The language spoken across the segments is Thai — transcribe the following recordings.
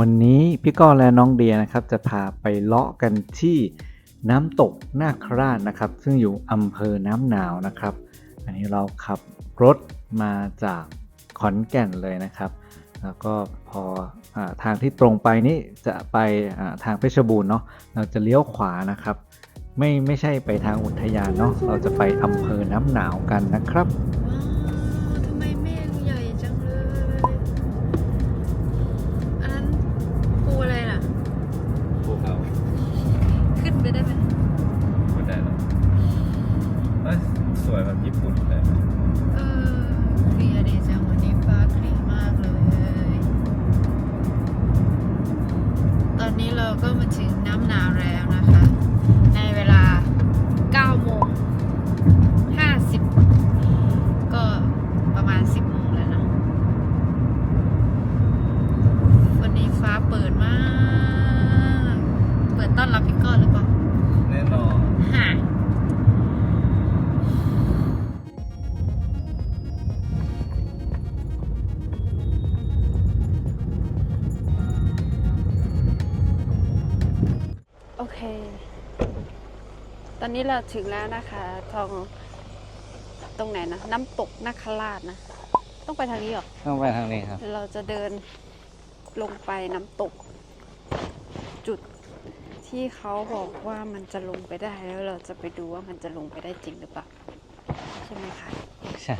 วันนี้พี่ก้อและน้องเดียนะครับจะพาไปเลาะกันที่น้ำตกนาคราชนะครับ ซึ่งอยู่อำเภอน้ำหนาวนะครับ อันนี้เราขับรถมาจากขอนแก่นเลยนะครับ แล้วก็พออทางที่ตรงไปนี่จะไปทางเพชรบูรณ์เนาะเราจะเลี้ยวขวานะครับ ไม่ไม่ใช่ไปทางอุทยานเนาะเราจะไปอำเภอน้ำหนาวกันนะครับ เค ตอนนี้เราถึงแล้วนะคะทองตรงไหนนะ น้ำตกนาคราชนะ ต้องไปทางนี้เหรอ ต้องไปทางนี้ครับ เราจะเดินลงไปน้ำตก จุดที่เขาบอกว่ามันจะลงไปได้แล้วเราจะไปดูว่ามันจะลงไปได้จริงหรือเปล่า ใช่ไหมคะ ใช่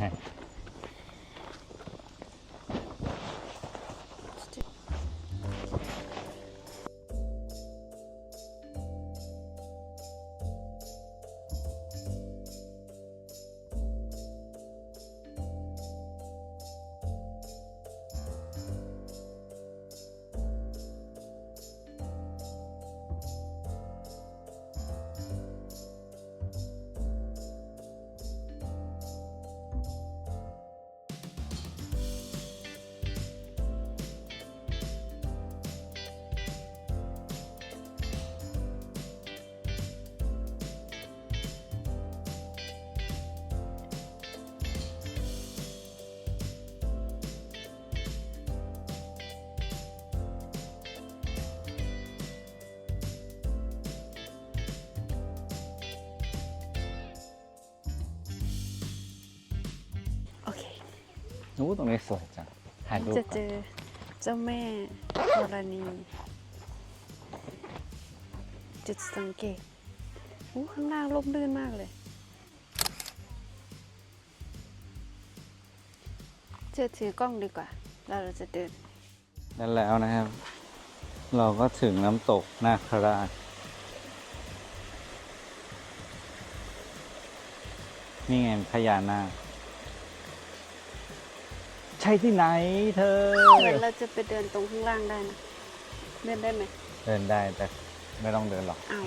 นู้ตรงนี้สวยจังถ่ายรูปจะเจอเจ้าแม่ธรณี จุดสังเกตอู้ข้างล่างร่มรื่นมากเลย เจอถือกล้องดีกว่าแล้วเราจะเดินนั่นแล้วนะครับ เราก็ถึงน้ำตกนาคราชนี่ไงพญานาคใช่ที่ไหนเธอ เหมือนเราจะไปเดินตรงข้างล่างได้นะเดินได้ไหมเดินได้แต่ไม่ต้องเดินหรอกอ้าว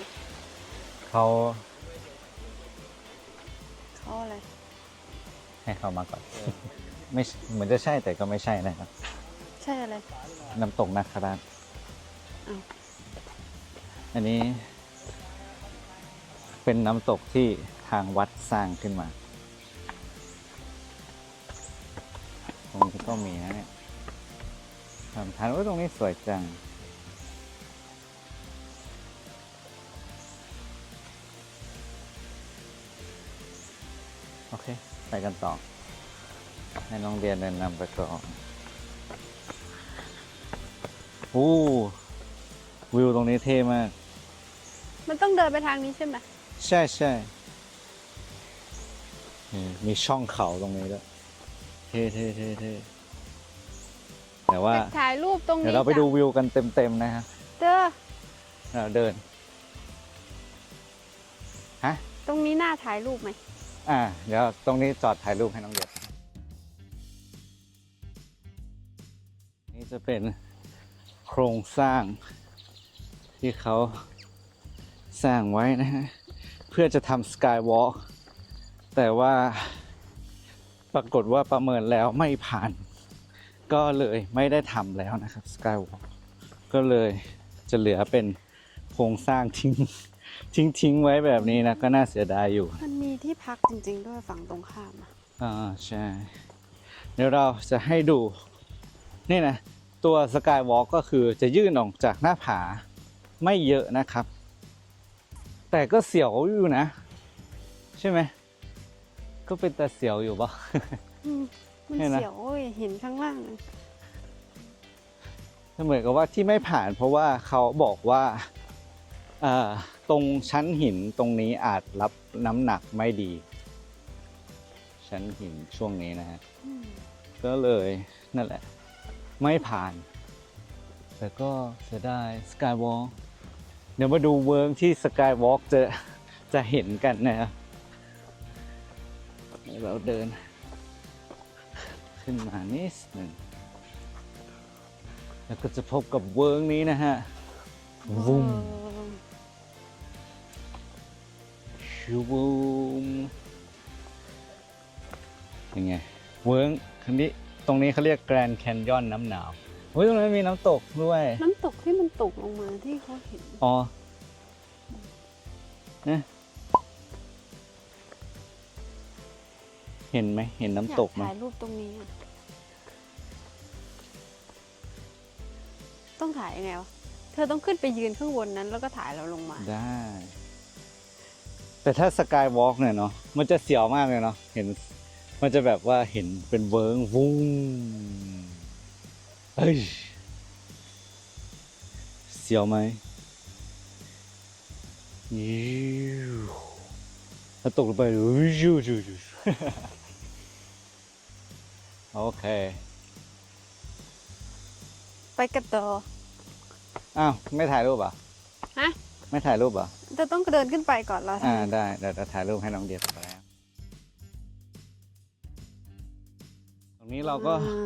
เขาเขาอะไร ให้เข้ามาก่อน ไม่เหมือนจะใช่แต่ก็ไม่ใช่นะครับใช่อะไร น้ำตกนาคราชอ้าว อันนี้ เป็นน้ำตกที่ทางวัดสร้างขึ้นมา ก็มีนะเนี่ยทำทานว่าตรงนี้สวยจัง โอเค ไปกันต่อ ให้น้องเดียนเดินนำไปก่อนโอ้วิวตรงนี้เท่มาก มันต้องเดินไปทางนี้ใช่ไหมใช่ใช่นี่มีช่องเขาตรงนี้ด้วย เท่เท่เท่เท่ แต่ว่าไปถ่ายรูปตรงนี้เดี๋ยวเราไปดูวิวกันเต็มๆนะครับเด้อเราเดินฮะตรงนี้น่าถ่ายรูปไหมอ่า เดี๋ยวตรงนี้จอดถ่ายรูปให้น้องเดียนี่จะเป็นโครงสร้างที่เขาสร้างไว้นะฮะ เพื่อจะทำสกายวอล์กแต่ว่าปรากฏว่าประเมินแล้วไม่ผ่าน ก็เลยไม่ได้ทำแล้วนะครับสกายวอล์กก็เลยจะเหลือเป็นโครงสร้างทิ้งทิ้งทิ้งไว้แบบนี้นะก็น่าเสียดายอยู่ มันมีที่พักจริง ๆ ด้วยฝั่งตรงข้ามอะอ่าใช่ เดี๋ยวเราจะให้ดู นี่นะ ตัวสกายวอล์กก็คือจะยื่นออกจากหน้าผาไม่เยอะนะครับ แต่ก็เสียวอยู่นะ ใช่ไหม ก็เป็นแต่เสียวอยู่ปะอื มมันเนี่ยนะ เสียวโอ้ยเห็นข้างล่างเหมือนกับว่าที่ไม่ผ่านเพราะว่าเขาบอกว่าเอ่อตรงชั้นหินตรงนี้อาจรับน้ำหนักไม่ดี ชั้นหินช่วงนี้นะฮะ อืมก็เลยนั่นแหละ ไม่ผ่าน แต่ก็เสียดายสกายวอล์กเดี๋ยวมาดูเวิร์กที่สกายวอล์กจะจะเห็นกันนะครับเดี๋ยวเราเดิน ขึ้นมานิดหนึ่ง แล้วก็จะพบกับเวิร์กนี้นะฮะ วุ้มเออชูบูมยังไง เวิร์กคันนี้ตรงนี้เขาเรียกแกรน d ์แคนยอนน้ำหนาวเฮ้ยตรงนั้นมีน้ำตกด้วย น้ำตกที่มันตกลงมาที่เขาเห็น อ๋อนะเห็นไหม เห็นอยาน้ำกตกไหมถ่ายรูปตรงนี้ ต้องถ่ายยังไงวะ เธอต้องขึ้นไปยืนข้างบนนั้นแล้วก็ถ่ายเราลงมา ได้ แต่ถ้าสกายวอล์กเนี่ยเนาะมันจะเสียวมากเลยเนาะเห็น มันจะแบบว่าเห็นเป็นเวิร์งวุ้งเฮ้ยเสียวไหมยิวแล้วตกลงไปยูยูยูโอเค ไปกันต่อ อ้าวไม่ถ่ายรูปเหรอะฮะ ไม่ถ่ายรูปเหรอะเธอต้องเดินขึ้นไปก่อนเราอ่าทำได้เดี๋ยวจะถ่ายรูปให้น้องเดียไปแล้วตรงนี้เราก็ว้า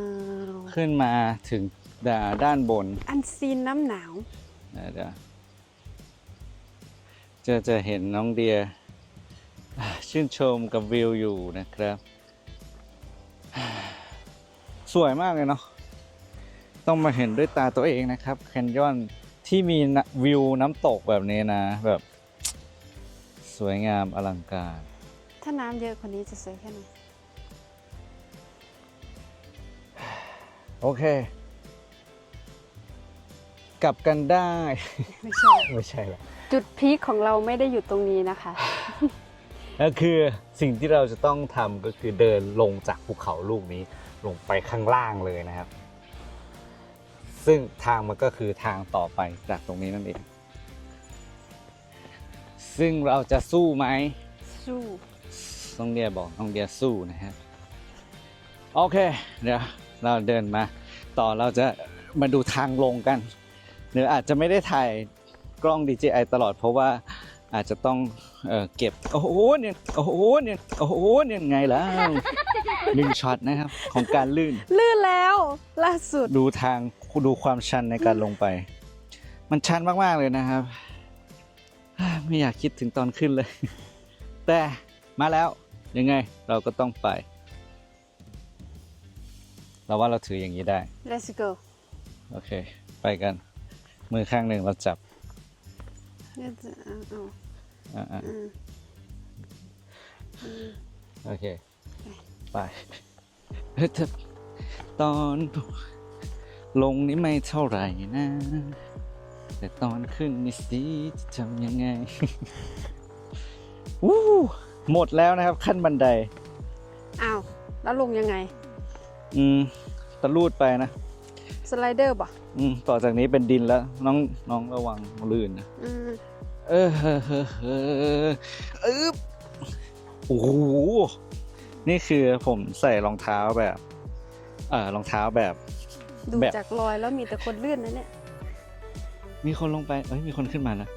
วขึ้นมาถึงด่าด้านบนอันซีนน้ำหนาว เดี๋ยวเดี๋ยวจะจะเห็นน้องเดียอ่าชื่นชมกับวิวอยู่นะครับ สวยมากเลยเนาะ ต้องมาเห็นด้วยตาตัวเองนะครับแคนยอนที่มีนะวิวน้ำตกแบบนี้นะ แบบ สวยงามอลังการ ถ้าน้ำเยอะกว่านี้จะสวยแค่ไหนโอเค กลับกันได้ ไม่ใช่ไม่ใช่ละจุดพีคของเราไม่ได้อยู่ตรงนี้นะคะก็คือสิ่งที่เราจะต้องทำก็คือเดินลงจากภูเขาลูกนี้ลงไปข้างล่างเลยนะครับ ซึ่งทางมันก็คือทางต่อไปจากตรงนี้นั่นเอง ซึ่งเราจะสู้ไหมสู้น้องเดียบอกน้องเดียสู้นะฮะโอเค เดี๋ยวเราเดินมา ต่อเราจะมาดูทางลงกันหรืออาจจะไม่ได้ถ่ายกล้อง DJI ตลอดเพราะว่าอาจจะต้องเอ่อเก็บ โอ้โหเนี่ยโอ้โหเนี่ยโอ้โหเนี่ยไงแล้วหนึ่งช็อตนะครับ ของการลื่น ลื่นแล้วล่าสุดดูทาง ดูความชันในการลงไป มันชันมากๆเลยนะครับ ไม่อยากคิดถึงตอนขึ้นเลย แต่มาแล้วยังไงเราก็ต้องไป เราว่าเราถืออย่างนี้ได้ let's go โอเค ไปกัน มือข้างหนึ่งเราจับเนี่ยจะเอาเอาอ่าอืมๆโอเค ไปเฮ้ยแต่ตอน ลงนี่ไม่เท่าไหร่นะ แต่ตอนขึ้นนี่สิจะทำยังไงวู้หมดแล้วนะครับ ขั้นบันได อ้าว แล้วลงยังไง อืมตะลูดไปนะ สไลเดอร์ป่ะอืมต่อจากนี้เป็นดินแล้ว น้องน้องระวังลื่นนะ อืมเออเออเออเออเออโอ้โห นี่คือผมใส่รองเท้าแบบ เออรองเท้าแบบ ดูแบบ จากรอยแล้วมีแต่คนลื่นนะเนี่ยมีคนลงไป เอ้ย มีคนขึ้นมาแล้ว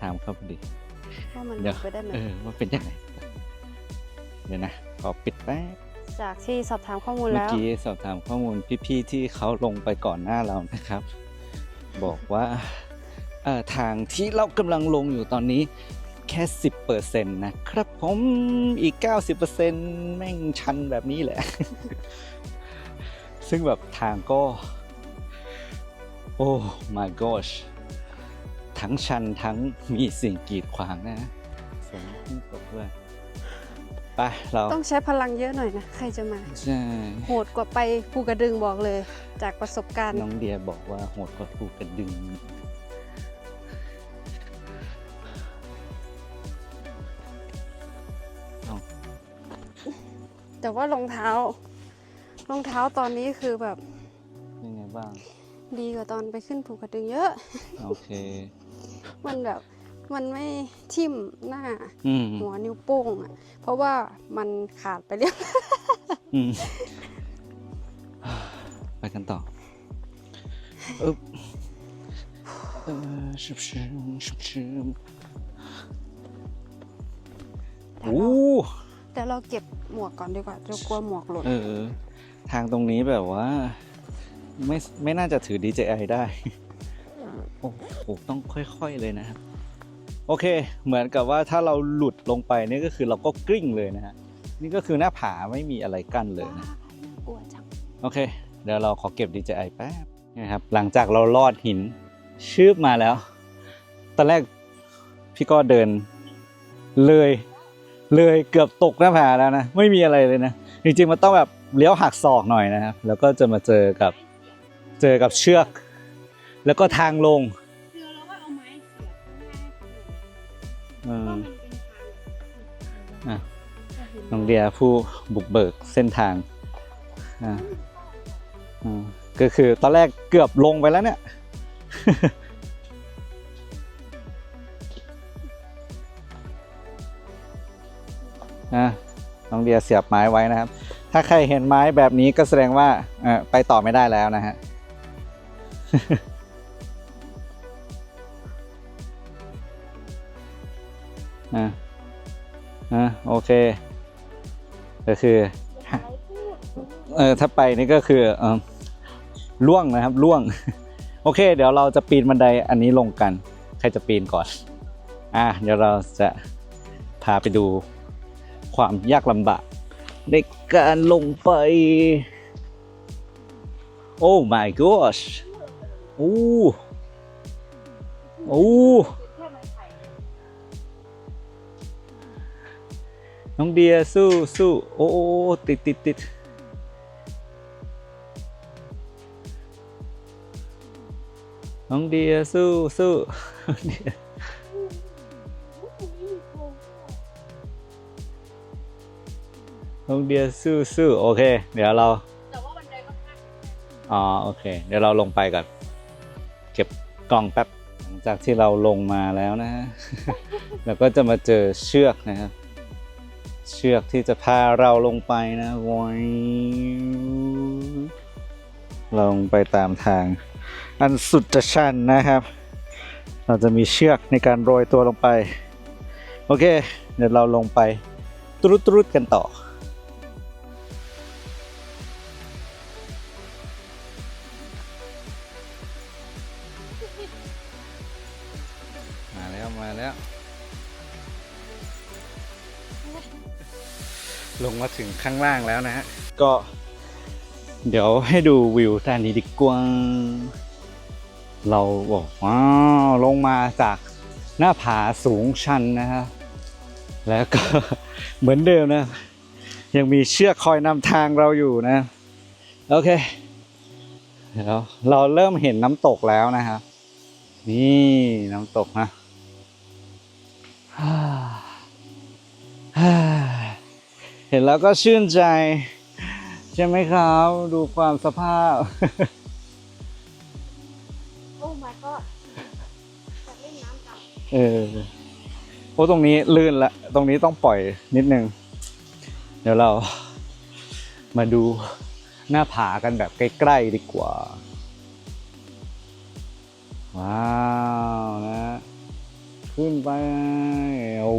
ถามเขาพอดี ว่ามันเดี๋ลยวงไปได้ไหมเออ ว่าเป็นยังไง เดี๋ยวนะ ขอปิดแป๊บ จากที่สอบถามข้อมูลเมื่อแล้ว กี้สอบถามข้อมูลพี่ๆที่เขาลงไปก่อนหน้าเรานะครับ บอกว่าเอ่อทางที่เรากำลังลงอยู่ตอนนี้แค่ 10%นะครับผมอีก 90%แม่งชันแบบนี้แหละ ซึ่งแบบทางก็ โอ้ my gosh ทั้งชันทั้งมีสิ่งกีดขวางนะสมที่ตกด้วยไปเรา ต้องใช้พลังเยอะหน่อยนะ ใครจะมา ใช่ โหดกว่าไปภูกระดึงบอกเลย จากประสบการณ์น้องเดียบอกว่าโหดกว่าภูกระดึง แต่ว่ารองเท้า รองเท้าตอนนี้คือแบบยังไงบ้าง ดีกว่าตอนไปขึ้นภูกระดึงเยอะ โอเค มันแบบมันไม่ทิ่มหน้า อืมหัวนิ้วโป้งอะเพราะว่ามันขาดไปเรียบอืมไปกันต่ออึ๊บเออชุบชิมชุบชิมโอ้เดี๋ยวเราเก็บหมวกก่อนดีกว่าจะกลัวหมวกหล่น เออ ทางตรงนี้แบบว่า ไม่ไม่น่าจะถือ DJI ได้ โอ้โหต้องค่อยๆเลยนะครับ โอเค เหมือนกับว่าถ้าเราหลุดลงไปนี่ก็คือเราก็กลิ้งเลยนะฮะ นี่ก็คือหน้าผาไม่มีอะไรกั้นเลยนะ กลัวจัง โอเค เดี๋ยวเราขอเก็บ DJI แป๊บนะครับ หลังจากเราลอดหินชืบมาแล้ว ตอนแรกพี่ก็เดินเลย เลยเกือบตกหน้าผาแล้วนะ ไม่มีอะไรเลยนะ จริงๆมันต้องแบบ เลี้ยวหักศอกหน่อยนะครับ แล้วก็จะมาเจอกับเจอกับเชือก แล้วก็ทางลงเรือเราก็เอาไม้เสียบข้างหน้าให้เขาหน่อยเออว่ามันเป็นทางอะน้องเดียผู้บุกเบิกเส้นทางอ่าอ่าก็คือตอนแรกเกือบลงไปแล้วเนี่ย อะน้องเดียเสียบไม้ไว้นะครับ ถ้าใครเห็นไม้แบบนี้ก็แสดงว่าไปต่อไม่ได้แล้วนะฮะอะอะโอเค ก็คือเออถ้าไปนี่ก็คือเออล่วงนะครับล่วง โอเค เดี๋ยวเราจะปีนบันไดอันนี้ลงกัน ใครจะปีนก่อน อะเดี๋ยวเราจะพาไปดูความยากลำบาก ในการลงไป โอ้ my gosh โอ้โอ้น้องเดียสู้สู้โอ้โอ้โอ้ติดติดติดน้องเดียสู้สู้ น้องเดียสู้สู้โอเค เดี๋ยวเราแต่ว่าบันไดก็ข้างอ๋อโอเค เดี๋ยวเราลงไปก่อน เก็บกล่องแป๊บหลังจากที่เราลงมาแล้วนะฮะแล้วก็จะมาเจอเชือกนะครับ เชือกที่จะพาเราลงไปนะวอยลงไปตามทาง อันสุดจะชันนะครับ เราจะมีเชือกในการโรยตัวลงไป โอเค เดี๋ยวเราลงไปตรุดตรุดๆกันต่อ ลงมาถึงข้างล่างแล้วนะฮะ ก็เดี๋ยวให้ดูวิวด้านนี้ดีกว่า เราบอกว้าวลงมาจากหน้าผาสูงชันนะฮะ แล้วก็เหมือนเดิมนะ ยังมีเชือกคอยนำทางเราอยู่นะ โอเค เดี๋ยวเราเริ่มเห็นน้ำตกแล้วนะครับนี่น้ำตกนะฮ่า ห็นแล้วก็ชื่นใจ ใช่ไหมครับ ดูความสภาพ โอ้ my god อยากเล่นน้ำจังเออโอ้ตรงนี้ลื่นละ ตรงนี้ต้องปล่อยนิดนึง เดี๋ยวเรา มาดูหน้าผากันแบบใกล้ๆดีกว่า ว้าวนะ ขึ้นไป โอ้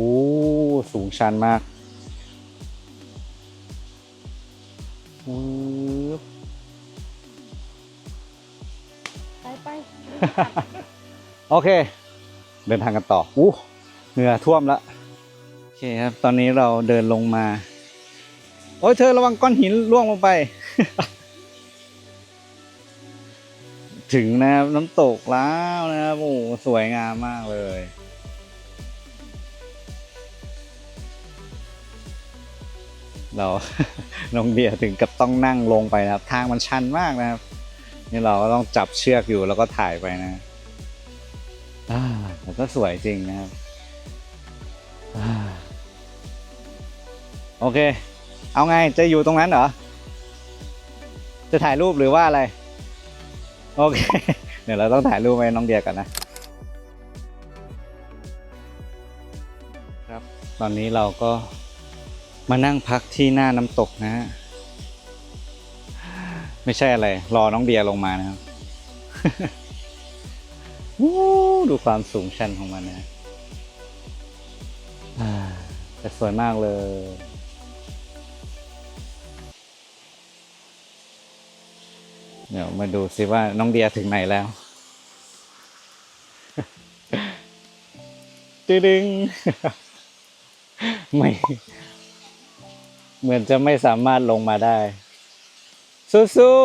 สูงชันมาก วืบไปไปโอเค เดินทางกันต่ออู้เหงื่อท่วมแล้วโอเคครับ ตอนนี้เราเดินลงมา โอ้ยเธอระวังก้อนหินล่วงลงไป ถึงนะครับน้ำตกแล้วนะครับโอ้โหสวยงามมากเลย เราน้องเดียถึงกับต้องนั่งลงไปนะครับ ทางมันชันมากนะครับ นี่เราก็ต้องจับเชือกอยู่แล้วก็ถ่ายไปนะอ่าแต่ก็สวยจริงนะครับอโอเค เอาไงจะอยู่ตรงนั้นเหรอ จะถ่ายรูปหรือว่าอะไร โอเค เดี๋ยวเราต้องถ่ายรูปไว้น้องเดียก่อนนะ ครับ ตอนนี้เราก็ มานั่งพักที่หน้าน้ำตกนะฮะไม่ใช่อะไร รอน้องเดียร์ลงมานะครับวู้ดูความสูงชันของมันนะแต่สวยมากเลย เดี๋ยวมาดูสิว่าน้องเดียถึงไหนแล้วตึดึงไม่ เหมือนจะไม่สามารถลงมาได้ สู้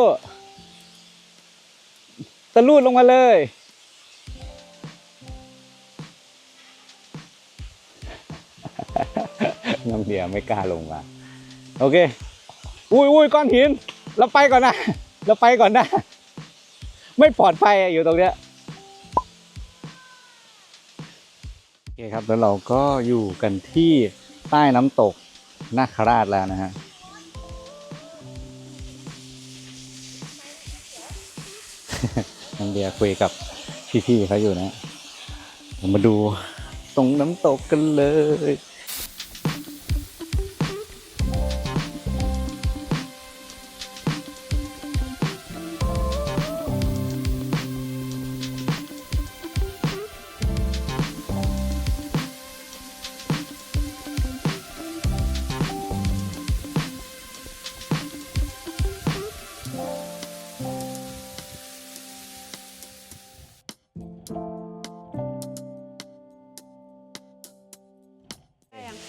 ๆตะลูดลงมาเลย น้องเดียไม่กล้าลงมา โอเค อุ้ยอุ้ยก้อนหิน เราไปก่อนนะ เราไปก่อนนะ ไม่ปลอดภัยอะอยู่ตรงเนี้ยโอเคครับแล้วเราก็อยู่กันที่ใต้น้ำตก นาคราชแล้วนะฮะน้องเดียคุยกับพี่ๆเขาอยู่นะ มาดูตรงน้ำตกกันเลย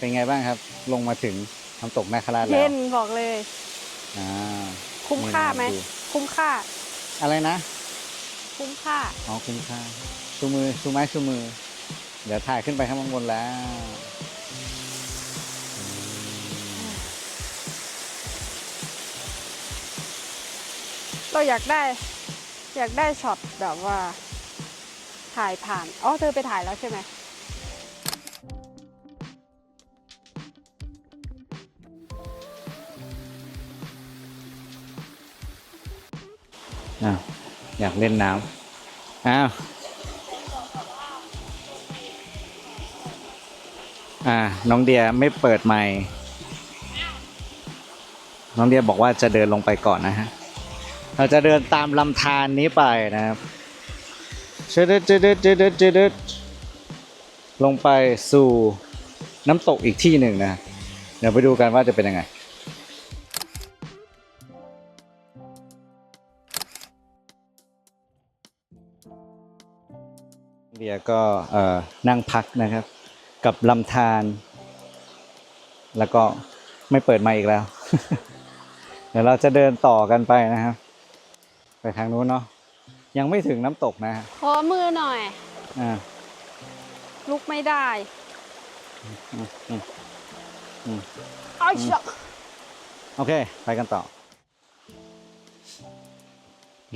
เป็นไงบ้างครับ ลงมาถึงน้ำตกนาคราชแล้เย็วนบอกเลยอ่าคุ้มค่าไหมนี่นะดูคุ้มค่า อะไรนะ คุ้มค่า อ๋อ คุ้มค่า ชูมือ ชูไม้ ชูมือ เดี๋ยวถ่ายขึ้นไปข้างบนแล้ว เราอยากได้ อยากได้ช็อตแบบว่า ถ่ายผ่าน อ๋อ เธอไปถ่ายแล้วใช่ไหม อยากเล่นน้ำอ้าวอ่า น้องเดียไม่เปิดไมค์น้องเดียบอกว่าจะเดินลงไปก่อนนะฮะ เราจะเดินตามลำธารนี้ไปนะครับเชิดเชิดเชิดเดเชิดลงไปสู่น้ำตกอีกที่หนึ่งนะ เดี๋ยวไปดูกันว่าจะเป็นยังไง ยก็เอ่อนั่งพักนะครับ กับลำธารแล้วก็ไม่เปิดไมาอีกแล้ว เดี๋ยวเราจะเดินต่อกันไปนะครับ ไปทางนู้นเนาะยังไม่ถึงน้ำตกนะฮะขอมือหน่อยอ่าลุกไม่ได้อืมอืมอืมอ้าวเชี่ยโอเค ไปกันต่อ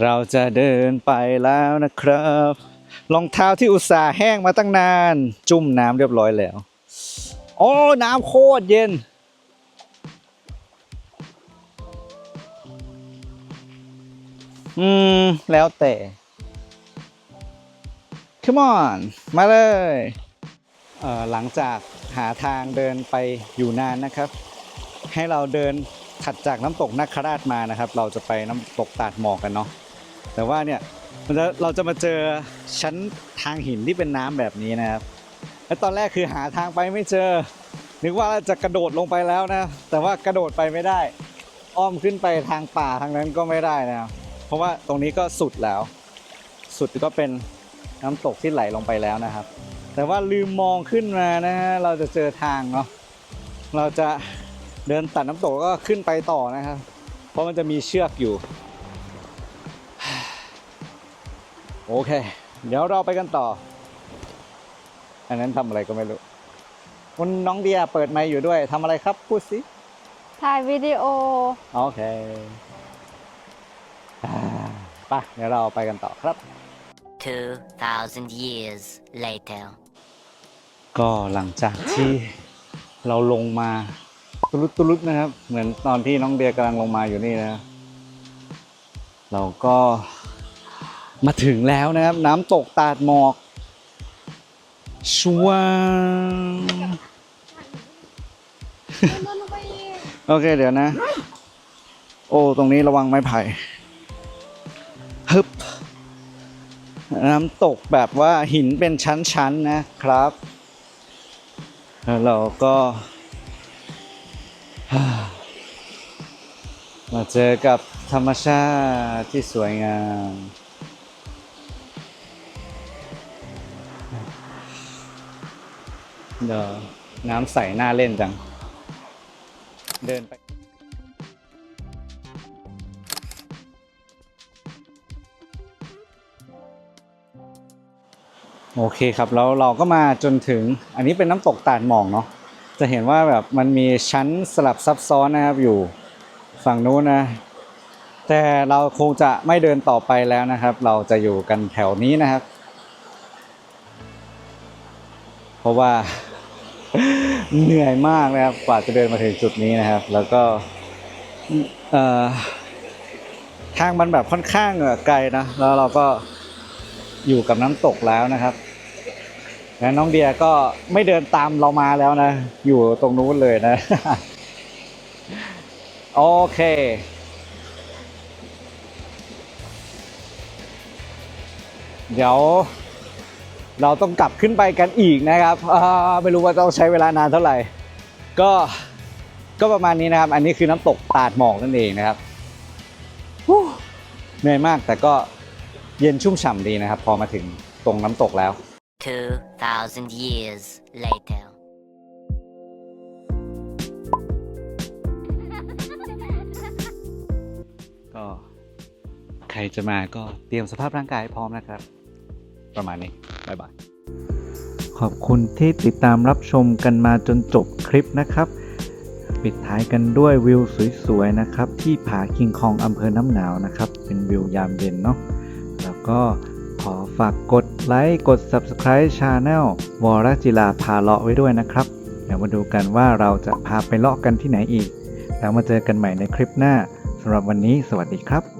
เราจะเดินไปแล้วนะครับ รองเท้าที่อุตส่าห์แห้งมาตั้งนาน จุ่มน้ำเรียบร้อยแล้วโอ้น้ำโคตรเย็น อืม แล้วแต่ come on มาเลยเอ่อหลังจากหาทางเดินไปอยู่นานนะครับ ให้เราเดินถัดจากน้ำตกนักคราชมานะครับ เราจะไปน้ำตกตาดหมอกกันเนาะแต่ว่าเนี่ย เราจะมาเจอชั้นทางหินที่เป็นน้ำแบบนี้นะครับ และตอนแรกคือหาทางไปไม่เจอ นึกว่าจะกระโดดลงไปแล้วนะ แต่ว่ากระโดดไปไม่ได้ อ้อมขึ้นไปทางป่าทางนั้นก็ไม่ได้นะเพราะว่าตรงนี้ก็สุดแล้ว สุดก็เป็นน้ำตกที่ไหลลงไปแล้วนะครับ แต่ว่าลืมมองขึ้นมานะฮะ เราจะเจอทางเนาะ เราจะเดินตัดน้ำตกก็ขึ้นไปต่อนะครับ เพราะมันจะมีเชือกอยู่ โอเค เดี๋ยวเราไปกันต่อ อันนั้นทำอะไรก็ไม่รู้ คุณน้องเดียเปิดไมค์อยู่ด้วยทำอะไรครับพูดสิ ถ่ายวิดีโอ โอเคอ่าไปเดี๋ยวเราไปกันต่อครับ 2,000 years later. ก็หลังจากที่เราลงมาตุลุดตุลุดนะครับ เหมือนตอนที่น้องเบียร์กำลังลงมาอยู่นี่นะ เราก็ มาถึงแล้วนะครับ น้ำตกตาดหมอกชัวโอเคเดี๋ยวนะ โอ้ ตรงนี้ระวังไม้ไผ่ฮึบน้ำตกแบบว่าหินเป็นชั้นๆนะครับ แล้วเราก็มาเจอกับธรรมชาติที่สวยงาม เดี๋ยวน้ำใสหน่าเล่นจัง เดินไป โอเคครับ แล้วเราก็มาจนถึงอันนี้เป็นน้ำตกตาดหมอกเนาะจะเห็นว่าแบบมันมีชั้นสลับซับซ้อนนะครับอยู่ฝั่งนู้นนะ แต่เราคงจะไม่เดินต่อไปแล้วนะครับ เราจะอยู่กันแถวนี้นะครับ เพราะว่า เหนื่อยมากนะครับ กว่าจะเดินมาถึงจุดนี้นะครับ แล้วก็ทางมันแบบค่อนข้างไกลนะ แล้วเราก็อยู่กับน้ำตกแล้วนะครับและน้องเดียก็ไม่เดินตามเรามาแล้วนะ อยู่ตรงนู้นเลยนะ โอเคเดี๋ยว เราต้องกลับขึ้นไปกันอีกนะครับอ่าไม่รู้ว่าต้องใช้เวลานานเท่าไหร่ ก็ก็ประมาณนี้นะครับ อันนี้คือน้ำตกตาดหมอกนั่นเองนะครับฮู้เหนื่อยมากแต่ก็เย็นชุ่มฉ่ำดีนะครับ พอมาถึงตรงน้ำตกแล้ว 2,000 years later. ก็ใครจะมาก็เตรียมสภาพร่างกายให้พร้อมนะครับ ประมาณนี้ บ๊ายบาย ขอบคุณที่ติดตามรับชมกันมาจนจบคลิปนะครับ ปิดท้ายกันด้วยวิวสวยๆนะครับ ที่ผาคิงคองอำเภอน้ำหนาวนะครับ เป็นวิวยามเย็นเนาะแล้วก็ขอฝากกดไลค์กด Subscribe Channel วรจิลาพาเลาะไว้ด้วยนะครับเดี๋ยวมาดูกันว่าเราจะพาไปเลาะกันที่ไหนอีก แล้วมาเจอกันใหม่ในคลิปหน้าสำหรับวันนี้สวัสดีครับ